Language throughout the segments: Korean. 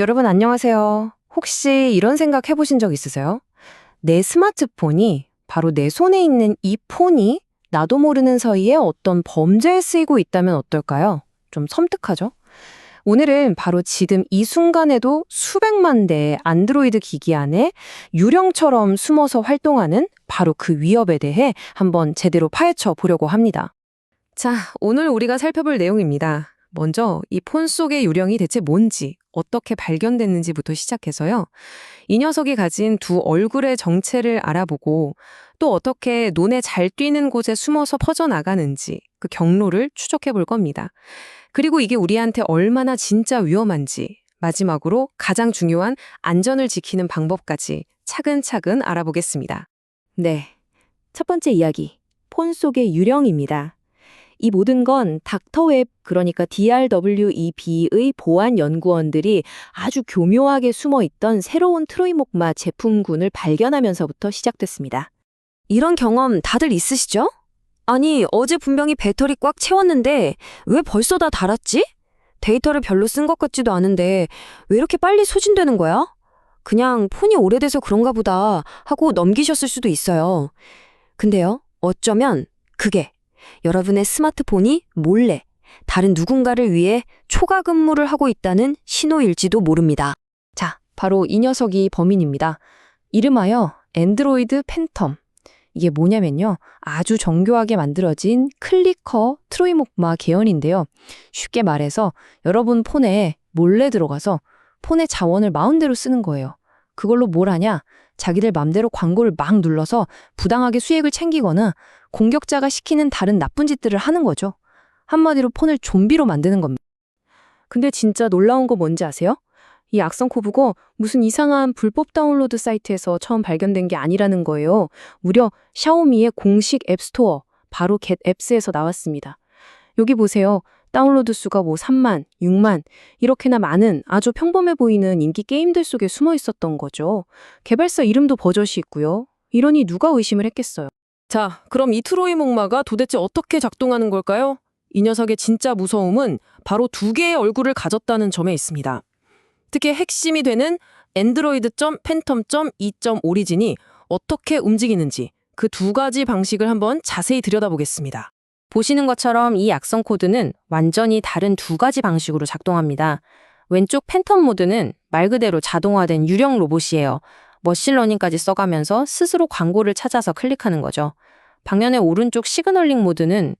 여러분 안녕하세요. 혹시 이런 생각 해보신 적 있으세요? 내 스마트폰이 바로 내 손에 있는 이 폰이 나도 모르는 사이에 어떤 범죄에 쓰이고 있다면 어떨까요? 좀 섬뜩하죠? 오늘은 바로 지금 이 순간에도 수백만 대의 안드로이드 기기 안에 유령처럼 숨어서 활동하는 바로 그 위협에 대해 한번 제대로 파헤쳐 보려고 합니다. 자, 오늘 우리가 살펴볼 내용입니다. 먼저 이 폰 속의 유령이 대체 뭔지, 어떻게 발견됐는지부터 시작해서요. 이 녀석이 가진 두 얼굴의 정체를 알아보고 또 어떻게 눈에 잘 띄는 곳에 숨어서 퍼져나가는지 그 경로를 추적해 볼 겁니다. 그리고 이게 우리한테 얼마나 진짜 위험한지 마지막으로 가장 중요한 안전을 지키는 방법까지 차근차근 알아보겠습니다. 네. 첫 번째 이야기. 폰 속의 유령입니다. 이 모든 건 닥터웹, 그러니까 DRWEB의 보안 연구원들이 아주 교묘하게 숨어 있던 새로운 트로이목마 제품군을 발견하면서부터 시작됐습니다. 이런 경험 다들 있으시죠? 아니, 어제 분명히 배터리 꽉 채웠는데 왜 벌써 다 닳았지? 데이터를 별로 쓴 것 같지도 않은데 왜 이렇게 빨리 소진되는 거야? 그냥 폰이 오래돼서 그런가 보다 하고 넘기셨을 수도 있어요. 근데요, 어쩌면 그게 여러분의 스마트폰이 몰래 다른 누군가를 위해 초과 근무를 하고 있다는 신호일지도 모릅니다. 자, 바로 이 녀석이 범인입니다. 이름하여 앤드로이드 팬텀. 이게 뭐냐면요. 아주 정교하게 만들어진 클리커 트로이목마 계열인데요. 쉽게 말해서 여러분 폰에 몰래 들어가서 폰의 자원을 마음대로 쓰는 거예요. 그걸로 뭘 하냐? 자기들 맘대로 광고를 막 눌러서 부당하게 수익을 챙기거나 공격자가 시키는 다른 나쁜 짓들을 하는 거죠. 한마디로 폰을 좀비로 만드는 겁니다. 근데 진짜 놀라운 거 뭔지 아세요? 이 악성 코브고 무슨 이상한 불법 다운로드 사이트에서 처음 발견된 게 아니라는 거예요. 무려 샤오미의 공식 앱스토어, 바로 겟 앱스에서 나왔습니다. 여기 보세요. 다운로드 수가 뭐 3만, 6만, 이렇게나 많은 아주 평범해 보이는 인기 게임들 속에 숨어 있었던 거죠. 개발사 이름도 버젓이 있고요. 이러니 누가 의심을 했겠어요. 자, 그럼 이 트로이 목마가 도대체 어떻게 작동하는 걸까요? 이 녀석의 진짜 무서움은 바로 두 개의 얼굴을 가졌다는 점에 있습니다. 특히 핵심이 되는 android.phantom.2.오리진이 어떻게 움직이는지 그 두 가지 방식을 한번 자세히 들여다보겠습니다. 보시는 것처럼 이 악성 코드는 완전히 다른 두 가지 방식으로 작동합니다. 왼쪽 팬텀 모드는 말 그대로 자동화된 유령 로봇이에요. 머신러닝까지 써가면서 스스로 광고를 찾아서 클릭하는 거죠. 방면의 오른쪽 시그널링 모드는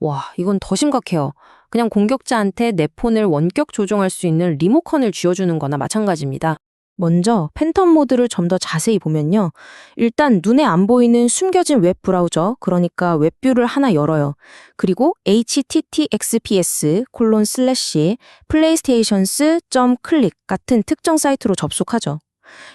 와, 이건 더 심각해요. 그냥 공격자한테 내 폰을 원격 조종할 수 있는 리모컨을 쥐어주는 거나 마찬가지입니다. 먼저 팬텀 모드를 좀 더 자세히 보면요. 일단 눈에 안 보이는 숨겨진 웹 브라우저, 그러니까 웹뷰를 하나 열어요. 그리고 https 콜론 슬래시 플레이스테이션스 점 클릭 같은 특정 사이트로 접속하죠.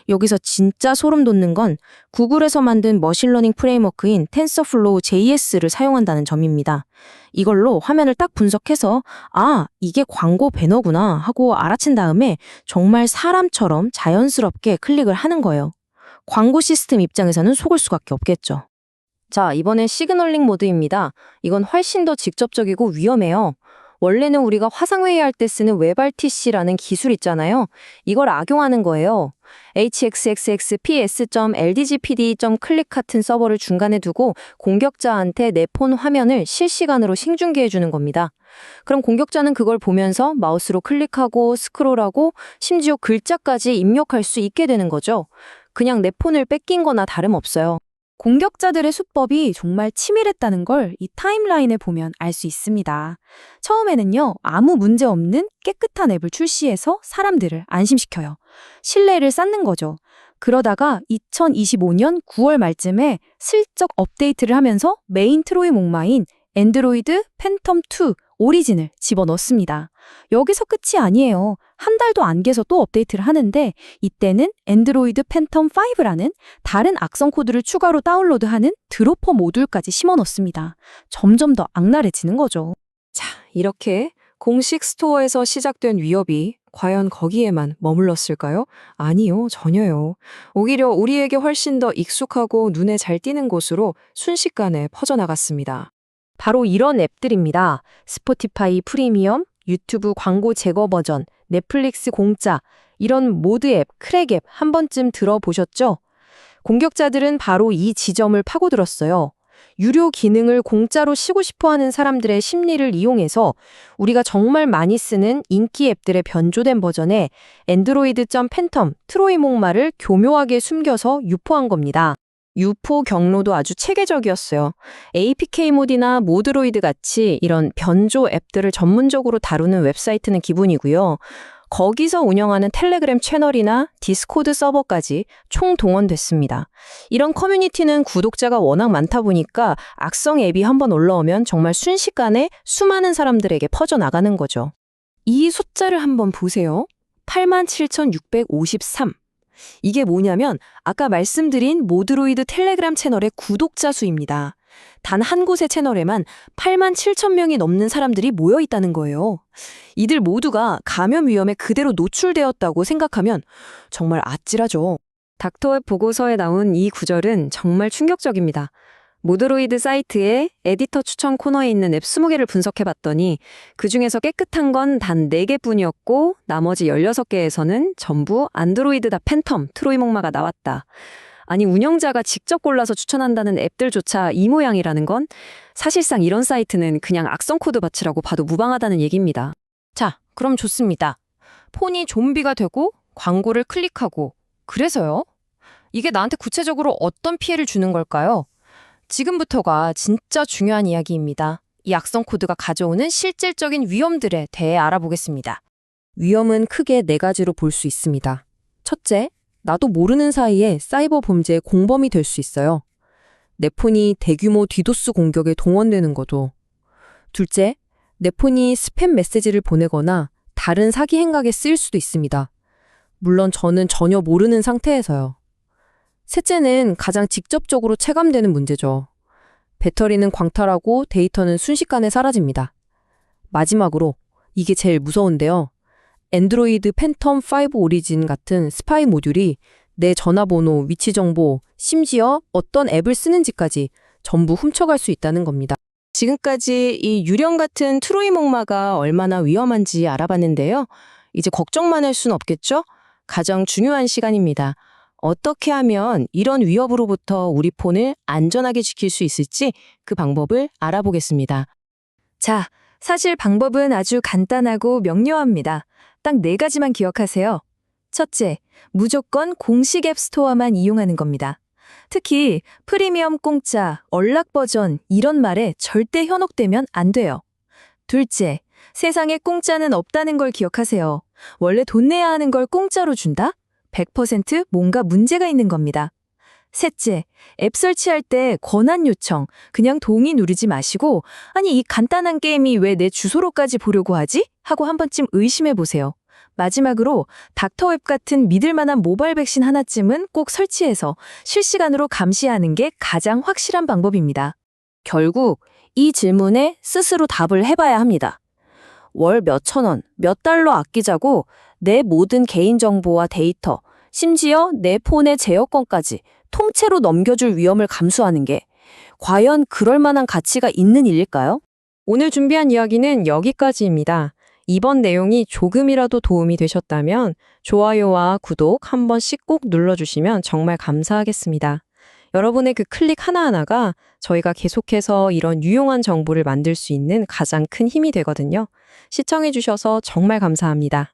여기서 진짜 소름 돋는 건 구글에서 만든 머신러닝 프레임워크인 텐서플로우 JS를 사용한다는 점입니다. 이걸로 화면을 딱 분석해서 아, 이게 광고 배너구나 하고 알아챈 다음에 정말 사람처럼 자연스럽게 클릭을 하는 거예요. 광고 시스템 입장에서는 속을 수밖에 없겠죠. 자, 이번엔 시그널링 모드입니다. 이건 훨씬 더 직접적이고 위험해요. 원래는 우리가 화상회의할 때 쓰는 WebRTC라는 기술 있잖아요. 이걸 악용하는 거예요. hxxps.ldgpd.click 같은 서버를 중간에 두고 공격자한테 내 폰 화면을 실시간으로 생중계해 주는 겁니다. 그럼 공격자는 그걸 보면서 마우스로 클릭하고 스크롤하고 심지어 글자까지 입력할 수 있게 되는 거죠. 그냥 내 폰을 뺏긴 거나 다름없어요. 공격자들의 수법이 정말 치밀했다는 걸 이 타임라인에 보면 알 수 있습니다. 처음에는요, 아무 문제 없는 깨끗한 앱을 출시해서 사람들을 안심시켜요. 신뢰를 쌓는 거죠. 그러다가 2025년 9월 말쯤에 슬쩍 업데이트를 하면서 메인 트로이 목마인 앤드로이드 팬텀2 오리진을 집어넣습니다. 여기서 끝이 아니에요. 한 달도 안 돼서 또 업데이트를 하는데 이때는 앤드로이드 팬텀 5라는 다른 악성 코드를 추가로 다운로드하는 드로퍼 모듈까지 심어 넣습니다. 점점 더 악랄해지는 거죠. 자, 이렇게 공식 스토어에서 시작된 위협이 과연 거기에만 머물렀을까요? 아니요, 전혀요. 오히려 우리에게 훨씬 더 익숙하고 눈에 잘 띄는 곳으로 순식간에 퍼져나갔습니다. 바로 이런 앱들입니다. 스포티파이 프리미엄, 유튜브 광고 제거 버전, 넷플릭스 공짜, 이런 모드 앱, 크랙 앱 한 번쯤 들어보셨죠? 공격자들은 바로 이 지점을 파고들었어요. 유료 기능을 공짜로 쉬고 싶어 하는 사람들의 심리를 이용해서 우리가 정말 많이 쓰는 인기 앱들의 변조된 버전에 앤드로이드.점 팬텀, 트로이 목마를 교묘하게 숨겨서 유포한 겁니다. 유포 경로도 아주 체계적이었어요. APK 모드나 모드로이드 같이 이런 변조 앱들을 전문적으로 다루는 웹사이트는 기본이고요. 거기서 운영하는 텔레그램 채널이나 디스코드 서버까지 총 동원됐습니다. 이런 커뮤니티는 구독자가 워낙 많다 보니까 악성 앱이 한번 올라오면 정말 순식간에 수많은 사람들에게 퍼져나가는 거죠. 이 숫자를 한번 보세요. 87,653. 이게 뭐냐면 아까 말씀드린 모드로이드 텔레그램 채널의 구독자 수입니다. 단 한 곳의 채널에만 8만 7천 명이 넘는 사람들이 모여 있다는 거예요. 이들 모두가 감염 위험에 그대로 노출되었다고 생각하면 정말 아찔하죠. 닥터웹 보고서에 나온 이 구절은 정말 충격적입니다. 모드로이드 사이트의 에디터 추천 코너에 있는 앱 20개를 분석해 봤더니 그 중에서 깨끗한 건 단 4개뿐이었고 나머지 16개에서는 전부 안드로이드다 팬텀, 트로이 목마가 나왔다. 아니 운영자가 직접 골라서 추천한다는 앱들조차 이 모양이라는 건 사실상 이런 사이트는 그냥 악성 코드 밭이라고 봐도 무방하다는 얘기입니다. 자, 그럼 좋습니다. 폰이 좀비가 되고 광고를 클릭하고 그래서요? 이게 나한테 구체적으로 어떤 피해를 주는 걸까요? 지금부터가 진짜 중요한 이야기입니다. 이 악성 코드가 가져오는 실질적인 위험들에 대해 알아보겠습니다. 위험은 크게 네 가지로 볼 수 있습니다. 첫째, 나도 모르는 사이에 사이버 범죄의 공범이 될 수 있어요. 내 폰이 대규모 디도스 공격에 동원되는 거죠. 둘째, 내 폰이 스팸 메시지를 보내거나 다른 사기 행각에 쓰일 수도 있습니다. 물론 저는 전혀 모르는 상태에서요. 셋째는 가장 직접적으로 체감되는 문제죠. 배터리는 광탈하고 데이터는 순식간에 사라집니다. 마지막으로 이게 제일 무서운데요. 앤드로이드 팬텀 5 오리진 같은 스파이 모듈이 내 전화번호, 위치 정보, 심지어 어떤 앱을 쓰는지까지 전부 훔쳐갈 수 있다는 겁니다. 지금까지 이 유령 같은 트로이 목마가 얼마나 위험한지 알아봤는데요. 이제 걱정만 할 순 없겠죠? 가장 중요한 시간입니다. 어떻게 하면 이런 위협으로부터 우리 폰을 안전하게 지킬 수 있을지 그 방법을 알아보겠습니다. 자, 사실 방법은 아주 간단하고 명료합니다. 딱 네 가지만 기억하세요. 첫째, 무조건 공식 앱 스토어만 이용하는 겁니다. 특히 프리미엄 공짜, 얼락 버전 이런 말에 절대 현혹되면 안 돼요. 둘째, 세상에 공짜는 없다는 걸 기억하세요. 원래 돈 내야 하는 걸 공짜로 준다? 100% 뭔가 문제가 있는 겁니다. 셋째, 앱 설치할 때 권한 요청, 그냥 동의 누르지 마시고, 아니, 이 간단한 게임이 왜 내 주소로까지 보려고 하지? 하고 한 번쯤 의심해 보세요. 마지막으로 닥터웹 같은 믿을 만한 모바일 백신 하나쯤은 꼭 설치해서 실시간으로 감시하는 게 가장 확실한 방법입니다. 결국 이 질문에 스스로 답을 해봐야 합니다. 월 몇천 원, 몇 달러 아끼자고 내 모든 개인정보와 데이터, 심지어 내 폰의 제어권까지 통째로 넘겨줄 위험을 감수하는 게 과연 그럴 만한 가치가 있는 일일까요? 오늘 준비한 이야기는 여기까지입니다. 이번 내용이 조금이라도 도움이 되셨다면 좋아요와 구독 한 번씩 꼭 눌러주시면 정말 감사하겠습니다. 여러분의 그 클릭 하나하나가 저희가 계속해서 이런 유용한 정보를 만들 수 있는 가장 큰 힘이 되거든요. 시청해주셔서 정말 감사합니다.